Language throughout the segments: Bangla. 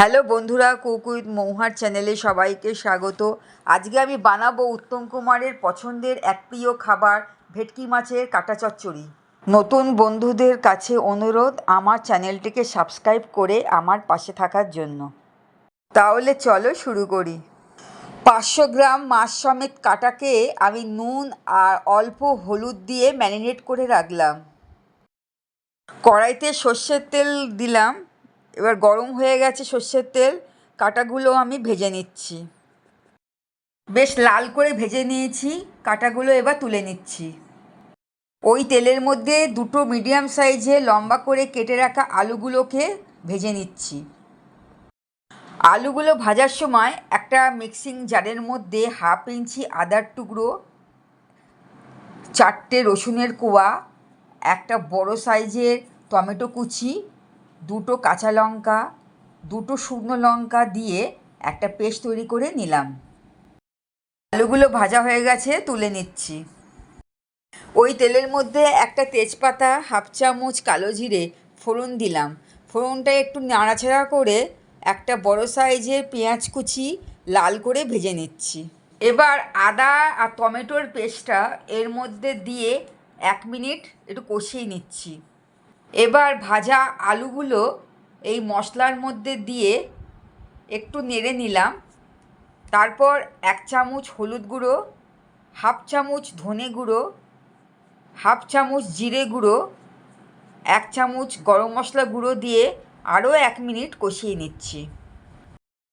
হ্যালো বন্ধুরা, কুক উইথ মৌহার চ্যানেলে সবাইকে স্বাগত। আজকে আমি বানাবো উত্তম কুমারের পছন্দের এক প্রিয় খাবার, ভেটকি মাছের কাটা চচ্চড়ি। নতুন বন্ধুদের কাছে অনুরোধ, আমার চ্যানেলটিকে সাবস্ক্রাইব করে আমার পাশে থাকার জন্য। তাহলে চলো শুরু করি। পাঁচশো গ্রাম মাছ সমেত কাটাকে আমি নুন আর অল্প হলুদ দিয়ে ম্যারিনেট করে রাখলাম। কড়াইতে সর্ষের তেল দিলাম। এবার গরম হয়ে গেছে সর্ষের তেল, কাটাগুলো আমি ভেজে নিচ্ছি। বেশ লাল করে ভেজে নিয়েছি, কাটাগুলো এবার তুলে নিচ্ছি। ওই তেলের মধ্যে দুটো মিডিয়াম সাইজে লম্বা করে কেটে রাখা আলুগুলোকে ভেজে নিচ্ছি। আলুগুলো ভাজার সময় একটা মিক্সিং জারের মধ্যে হাফ ইঞ্চি আদার টুকরো, চারটে রসুনের কোয়া, একটা বড় সাইজের টমেটো কুচি দুটো কাঁচা লঙ্কা, দুটো শুকনো লঙ্কা দিয়ে একটা পেস্ট তৈরি করে নিলাম। আলুগুলো ভাজা হয়ে গেছে, তুলে নিচ্ছি। ওই তেলের মধ্যে একটা তেজপাতা, হাফ চামচ কালো জিরে ফোড়ন দিলাম। ফোড়নটা একটু নাড়াচাড়া করে একটা বড় সাইজের পেঁয়াজ কুচি লাল করে ভেজে নিচ্ছি। এবার আদা আর টমেটোর পেস্টটা এর মধ্যে দিয়ে এক মিনিট একটু কষিয়ে নিচ্ছি। এবার ভাজা আলুগুলো এই মশলার মধ্যে দিয়ে একটু নেড়ে নিলাম। তারপর এক চামচ হলুদ গুঁড়ো, হাফ চামচ ধনে গুঁড়ো, হাফ চামচ জিরে গুঁড়ো, এক চামচ গরম মশলা গুঁড়ো দিয়ে আরও এক মিনিট কষিয়ে নিচ্ছি।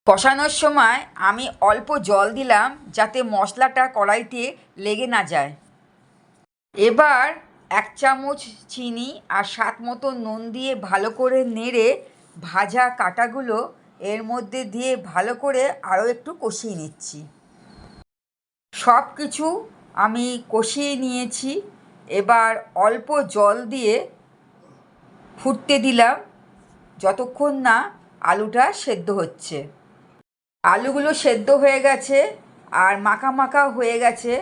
কষানোর সময় আমি অল্প জল দিলাম যাতে মশলাটা কড়াইতে লেগে না যায়। এবার এক চামচ চিনি আর স্বাদ মতো নুন দিয়ে ভালো করে নেড়ে ভাজা কাটাগুলো এর মধ্যে দিয়ে ভালো করে আরও একটু কষিয়ে নিচ্ছি। সব কিছু আমি কষিয়ে নিয়েছি। এবার অল্প জল দিয়ে ফুটতে দিলাম। যতক্ষণ না আলুটা সেদ্ধ হচ্ছে। আলুগুলো সেদ্ধ হয়ে গেছে আর মাখা মাখা হয়ে গেছে।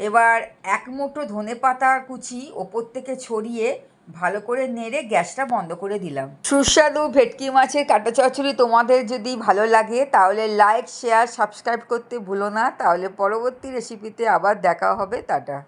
এবার এক মুঠো ধনে পাতা কুচি ওপর থেকে ছড়িয়ে ভালো করে নেড়ে গ্যাসটা বন্ধ করে দিলাম। সুস্বাদু ভেটকি মাছের কাটা চচ্চড়ি তোমাদের যদি ভালো লাগে, তাহলে লাইক শেয়ার সাবস্ক্রাইব করতে ভুলো না। তাহলে পরবর্তী রেসিপিতে আবার দেখা হবে। টাটা।